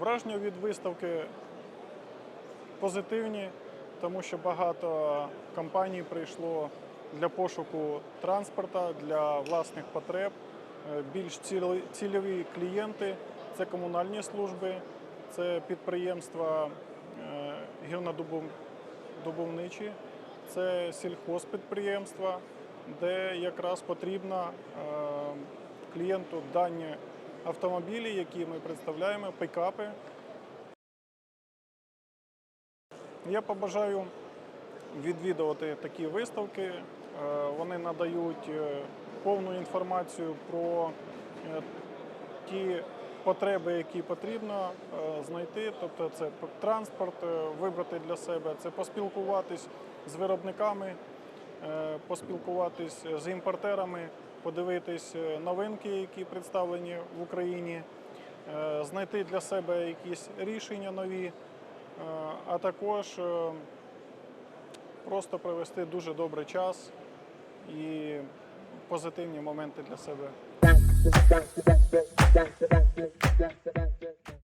Враження від виставки позитивні, тому що багато компаній прийшло для пошуку транспорта для власних потреб. Е, Більш цільові клієнти це комунальні служби, це підприємства е, гірнодобувничі, це сільхозпідприємства, де якраз потрібно е, клієнту дані автомобілі, які ми представляємо, пікапи. Я побажаю відвідувати такі виставки. Е, Вони надають е, повну інформацію про ті потреби, які потрібно е, знайти. Тобто це транспорт, е, вибрати для себе, це поспілкуватись з виробниками, е, поспілкуватись з імпортерами, подивитись новинки, які представлені в Україні, знайти для себе якісь рішення нові, а також просто провести дуже добрий час і позитивні моменти для себе.